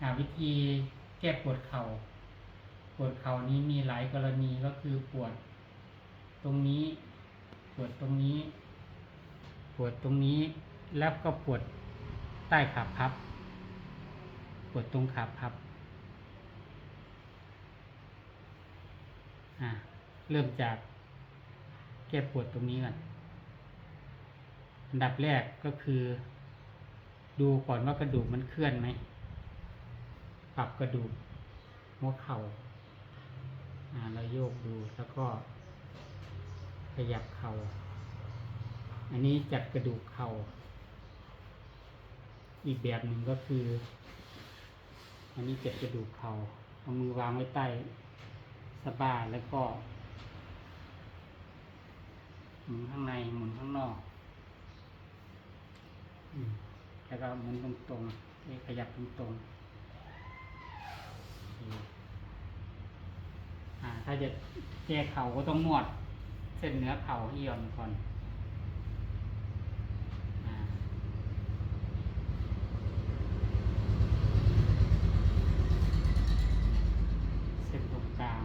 หาวิธีแก้ปวดเขา่า ปวดเข่านี้มีหลายกรณีก็คือปวด ตรงนี้ ปวดตรงนี้ ปวดตรงนี้ แล้วก็ปวดใต้ขาพับ ปวดตรงขาพับ อ่า เริ่มจากแก้ปวดตรงนี้ก่อน อันดับแรกก็คือ ดูก่อนว่ากระดูกมันเคลื่อนไหม ปรับกระดูกหัวเข่าอ่าเราโยกดูแล้วก็ ขยับเข่าอันนี้จัดกระดูกเข่าอีกแบบหนึ่งก็คือ อันนี้จัดกระดูกเข่าเอามือวางไว้ใต้สะบ้าแล้วก็หมุนข้างในหมุนข้างนอกแล้วก็หมุนตรงตรงๆขยับตรงตรงๆ อเคอ่า ถ้าจะแก้เข่าก็ต้องนวด เส้นเนื้อเข่าให้หย่อนก่อนอ่าเส้นตรงกลาง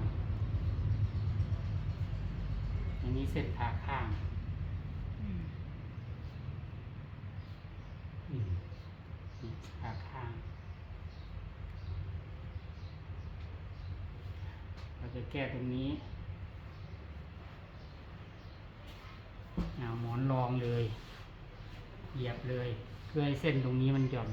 อันนี้เส้นผ่าข้างอืมอืมนี่ผ่าข้าง เรา จะแก้ตรงนี้เอาหมอนรองเลย เหยียบเลยเพื่อให้เส้นตรงนี้มันหย่อน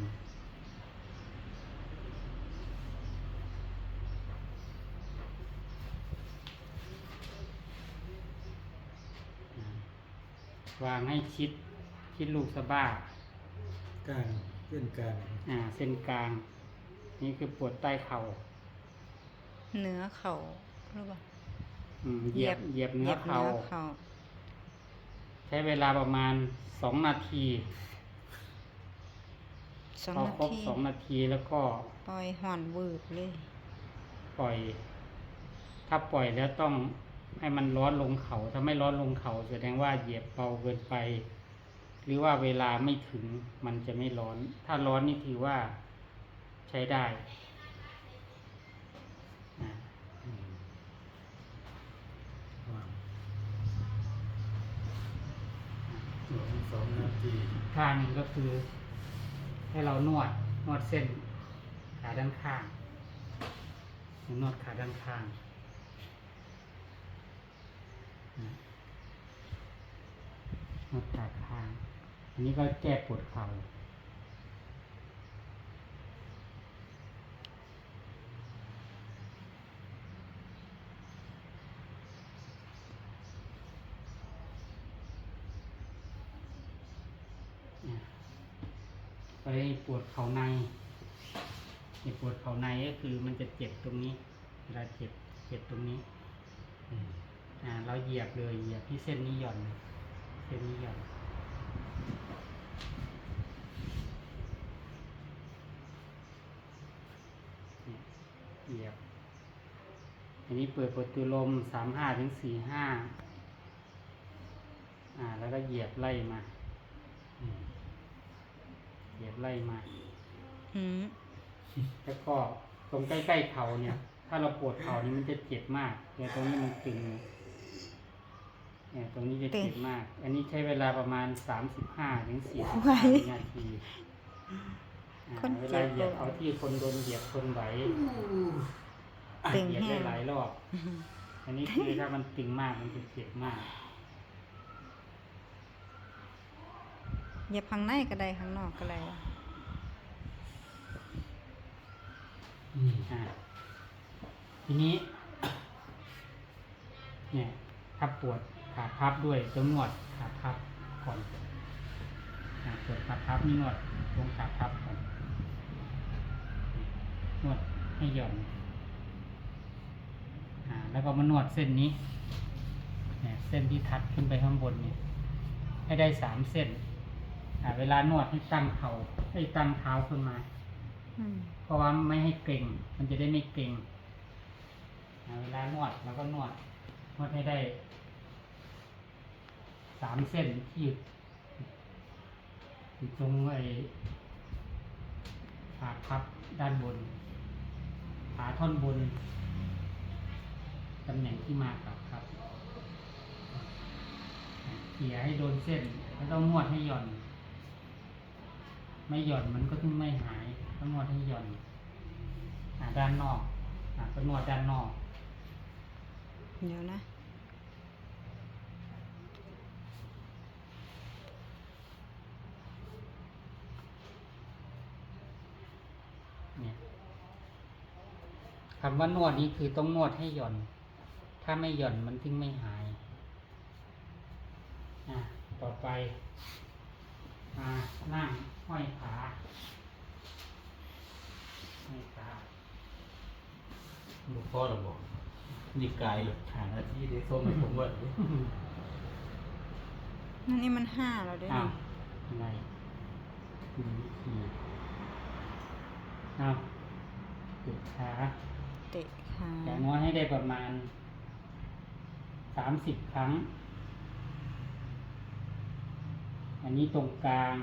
อ่าวางให้ชิดชิดลูกสะบ้ากลางเส้นกลางอ่า เส้นกลาง นี่คือปวดใต้เข่าเนื้อเข่าห รือเปล่าอืมเหยียบเหยียบเนื้อเข่าหยียบนื้อเข่าใช้เวลาประมาณสองนาทีสองพอนาครบทีสองนาทีแล้วก็ปล่อยห่อนวืบเลย ปล่อย ถ้าปล่อยแล้วต้องให้มันร้อนลงเขาถ้าไม่ร้อนลงเขาแสดงว่าเหยียบเบาเกินไป หรือว่าเวลาไม่ถึงมันจะไม่ร้อน ถ้าร้อนนี่ถือว่าใช้ได้อ่า อืมวาง สองนาทีท่าหนึ่งก็คือ ให้เรานวดนวดเส้นขาด้านข้างนวดขาด้านข้างนะนวดขาข้าง อันนี้ก็แก้ปวดเข่า ไปปวดเข่าในนี่ปวดเข่าในก็คือมันจะเจ็บตรงนี้เวลาเจ็บเจ็บตรงนี้อ่าเราเหยียบเลยเหยียบที่เส้นนี้หย่อนเส้นนี้หย่อนเหยียบ อันนี้เปิดประตูลมสามห้าถึงสี่ห้าอ่า แล้วก็เหยียบไล่มา อืม บไล่มาอืมแล้วก็ตรงใกล้ๆเข่าเนี่ย ถ้าเราปวดเข่านี่มันจะเจ็บมากเนี่ยตรงนี้มันตึงเนี่ยตรงนี้จะเจ็บมาก อันนี้ใช้เวลาประมาณสามสิบห้าถึงสี่สิบห้านาทีอ่าเวลาเหยียบเอาที่คนโดนเหยียบคนไหวตึงเหยียบแห้ได้งหลายรอบ อันนี้คือถ้ามันตึงมากมันจะเจ็บมาก เยียบข้างในก็ได้ข้างนอกก็ได้อืมอ่าทีนี้ เนี่ยถ้าปวดขาพับด้วยต้องนวดขาพับก่อนปวดขาพับนี่นวดตรงขาพับก่อนนวดให้หย่อนอ่าแล้วก็มานวดเส้นนี้เนี่ยเส้นที่ทัดขึ้นไปข้างบนเนี่ยให้ได้สามเส้น อ่าเวลานวดให้ตั้งเขา่าให้ตั้งเท้าขึ้นมา อืมเพราะว่าไม่ให้เกร็ง มันจะได้ไม่เกร็งอ่าเวลานวดแล้วก็นวด นวดให้ได้สามเส้นที่อยู่อยู่ตรงไอ้ขาพับด้านบน ขาท่อนบน ตำแหน่งที่มากับครับเขี่ยให้โดนเส้นแล้วต้องนวดให้หย่อน ไม่หย่อนมันก็ถึงไม่หายต้องนวดให้หย่อนอ่าด้านนอกอ่าก็นวดด้านนอก เดี๋ยวนะ เนี่ยคำว่านวดนี้คือต้องนวดให้หย่อน ถ้าไม่หย่อนมันถึงไม่หาย อะ ต่อไปมานั่ง ห้อยขาห้อยขาลูกพ่อเราบอกนี่ไกลหานาทีได้ส้มให้ผมว่านั่นนี่มันห้าแล้วเด้วยอ้าวนี่ยังไงมีวิธีอ้าวเปิดขาเตะขาอย่างน้อยให้ได้ประมาณสามสิบครั้ง อันนี้ตรงกลาง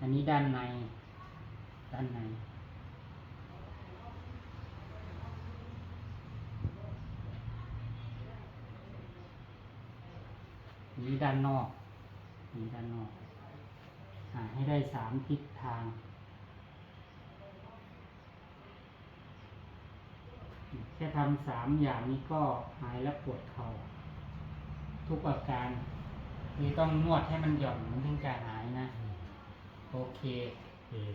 อันนี้ด้านใน ด้านในอันนี้ด้านนอกอันนี้ด้านนอกอ่าให้ได้สามทิศทางแค่ทำสามอย่างนี้ก็หายแล้วปวดเขา่าทุกอาการคือต้องนวดให้มันหย่อนมันถึงจะหายนะ โอเคเออ